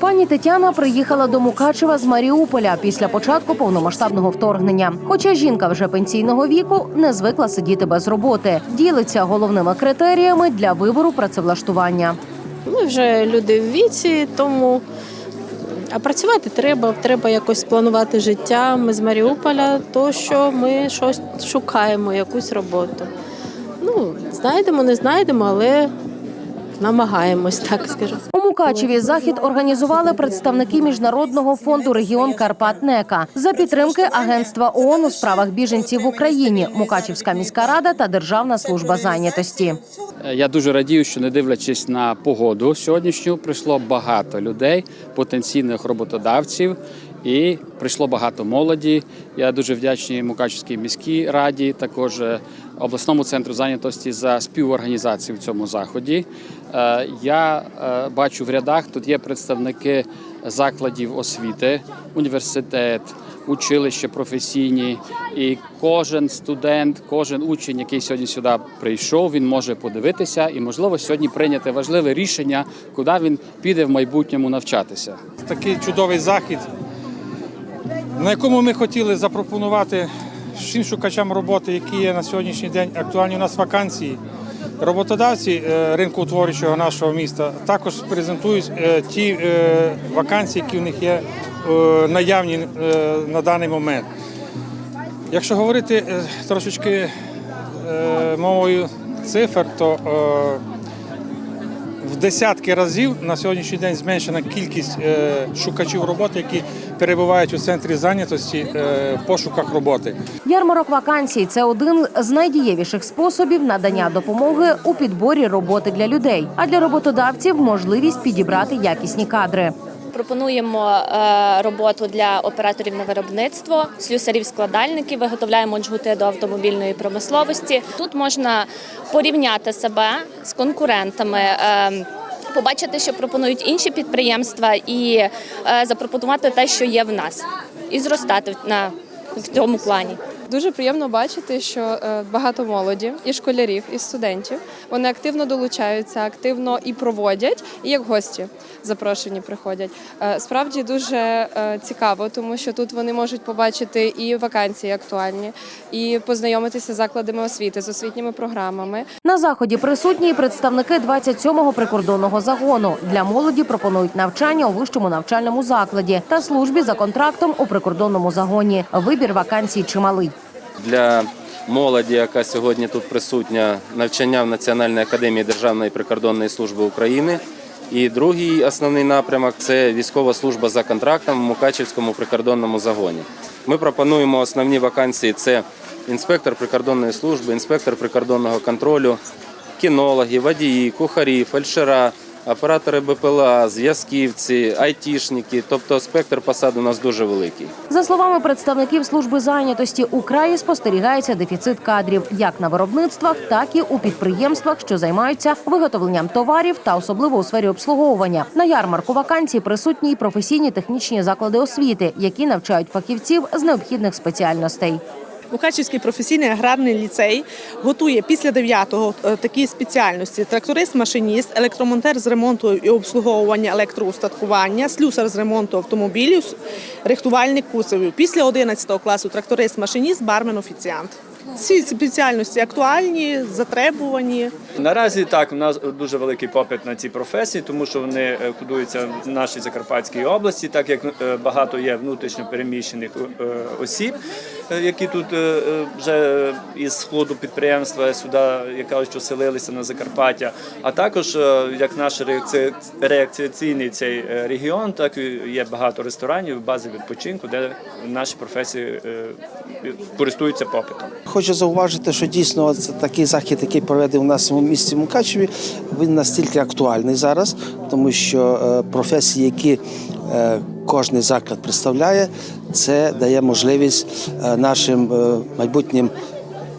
Пані Тетяна приїхала до Мукачева з Маріуполя після початку повномасштабного вторгнення. Хоча жінка вже пенсійного віку не звикла сидіти без роботи. Ділиться головними критеріями для вибору працевлаштування. Ми вже люди в віці, тому а працювати треба, треба якось планувати життя. Ми з Маріуполя, то що ми щось шукаємо, якусь роботу. Ну, знайдемо, не знайдемо, але намагаємось, так скажу. У Мукачеві захід організували представники міжнародного фонду регіон Карпат НЕКА за підтримки Агентства ООН у справах біженців в Україні, Мукачівська міська рада та Державна служба зайнятості. Я дуже радію, що не дивлячись на погоду сьогоднішню, прийшло багато людей, потенційних роботодавців, і прийшло багато молоді. Я дуже вдячний Мукачівській міській раді, також е, обласному центру зайнятості за співорганізацію в цьому заході. Е, Я е, бачу в рядах тут є представники закладів освіти, університет, училище професійні, і кожен студент, кожен учень, який сьогодні сюди прийшов, він може подивитися і, можливо, сьогодні прийняти важливе рішення, куди він піде в майбутньому навчатися. такий чудовий захід, на якому ми хотіли запропонувати всім шукачам роботи, які є на сьогоднішній день актуальні у нас вакансії. Роботодавці е, ринку утворюючого нашого міста також презентують е, ті е, вакансії, які в них є наявні на даний момент. Якщо говорити трошечки мовою цифр, то десятки разів на сьогоднішній день зменшена кількість е, шукачів роботи, які перебувають у центрі зайнятості е, в пошуках роботи. Ярмарок вакансій це один з найдієвіших способів надання допомоги у підборі роботи для людей, а для роботодавців можливість підібрати якісні кадри. Пропонуємо е, роботу для операторів на виробництво, слюсарів-складальників, виготовляємо джгути до автомобільної промисловості. Тут можна порівняти себе з конкурентами. е, Побачити, що пропонують інші підприємства, і е, запропонувати те, що є в нас, і зростати на в цьому плані. Дуже приємно бачити, що е, багато молоді і школярів, і студентів вони активно долучаються, активно і проводять, і як гості запрошені приходять. Е, Справді дуже е, цікаво, тому що тут вони можуть побачити і вакансії актуальні, і познайомитися з закладами освіти, з освітніми програмами. На заході присутні представники 27-го прикордонного загону. Для молоді пропонують навчання у вищому навчальному закладі та службі за контрактом у прикордонному загоні. Вибір вакансій чималий. Для молоді, яка сьогодні тут присутня, навчання в Національній академії Державної прикордонної служби України. І другий основний напрямок це військова служба за контрактом в Мукачівському прикордонному загоні. Ми пропонуємо основні вакансії: це інспектор прикордонної служби, інспектор прикордонного контролю, кінологи, водії, кухарі, фельдшера, оператори БПЛА, зв'язківці, айтішники. Тобто спектр посад у нас дуже великий. За словами представників служби зайнятості, у краї спостерігається дефіцит кадрів як на виробництвах, так і у підприємствах, що займаються виготовленням товарів та особливо у сфері обслуговування. На ярмарку вакансій присутні й професійні технічні заклади освіти, які навчають фахівців з необхідних спеціальностей. Мукачівський професійний аграрний ліцей готує після 9-го е, такі спеціальності: тракторист-машиніст, електромонтер з ремонту і обслуговування електроустаткування, слюсар з ремонту автомобілів, рихтувальник кузовів. Після 11 класу тракторист-машиніст, бармен, офіціант. Ці спеціальності актуальні, затребувані. Наразі так, у нас дуже великий попит на ці професії, тому що вони е, кодуються в нашій Закарпатській області, так як е, багато є внутрішньо переміщених е, осіб, які тут вже із сходу підприємства сюди, яка що селилися на Закарпаття. А також як наш реакці- реакційний цей регіон, так і є багато ресторанів, бази відпочинку, де наші професії користуються попитом. Хочу зауважити, що дійсно це такий захід, який проведений у нас у місті Мукачеві, він настільки актуальний зараз, тому що е, професії, які е, кожний заклад представляє, це дає можливість е, нашим майбутнім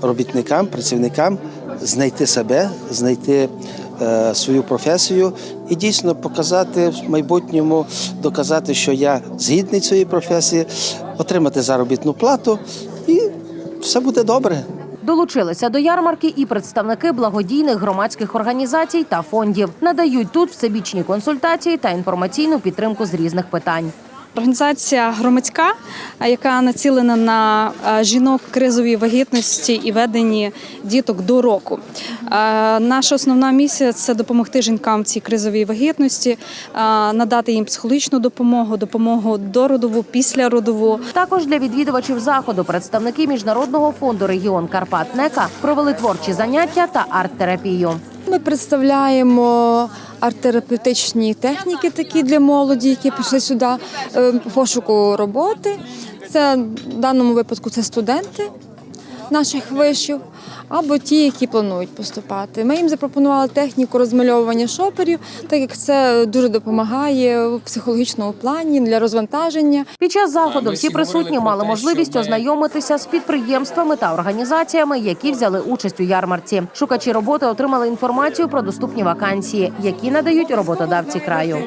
робітникам, працівникам знайти себе, знайти свою професію і дійсно показати в майбутньому, доказати, що я згідний цієї професії, отримати заробітну плату все буде добре. Долучилися до ярмарки і представники благодійних громадських організацій та фондів. Надають тут всебічні консультації та інформаційну підтримку з різних питань. Організація громадська, яка націлена на е, жінок кризовій вагітності і веденні діток до року. Е, Наша основна місія це допомогти жінкам в цій кризовій вагітності, е, надати їм психологічну допомогу, допомогу дородову, післяродову. Також для відвідувачів заходу представники міжнародного фонду регіон Карпат НЕКА провели творчі заняття та арт-терапію. Ми представляємо арт-терапевтичні техніки такі для молоді, які прийшли сюди е, по пошуку роботи. Це в даному випадку це студенти наших вишів або ті, які планують поступати. Ми їм запропонували техніку розмальовування шоперів, так як це дуже допомагає в психологічному плані для розвантаження. Під час заходу всі всі присутні мали можливість ознайомитися з підприємствами та організаціями, які взяли участь у ярмарці. Шукачі роботи отримали інформацію про доступні вакансії, які надають роботодавці краю.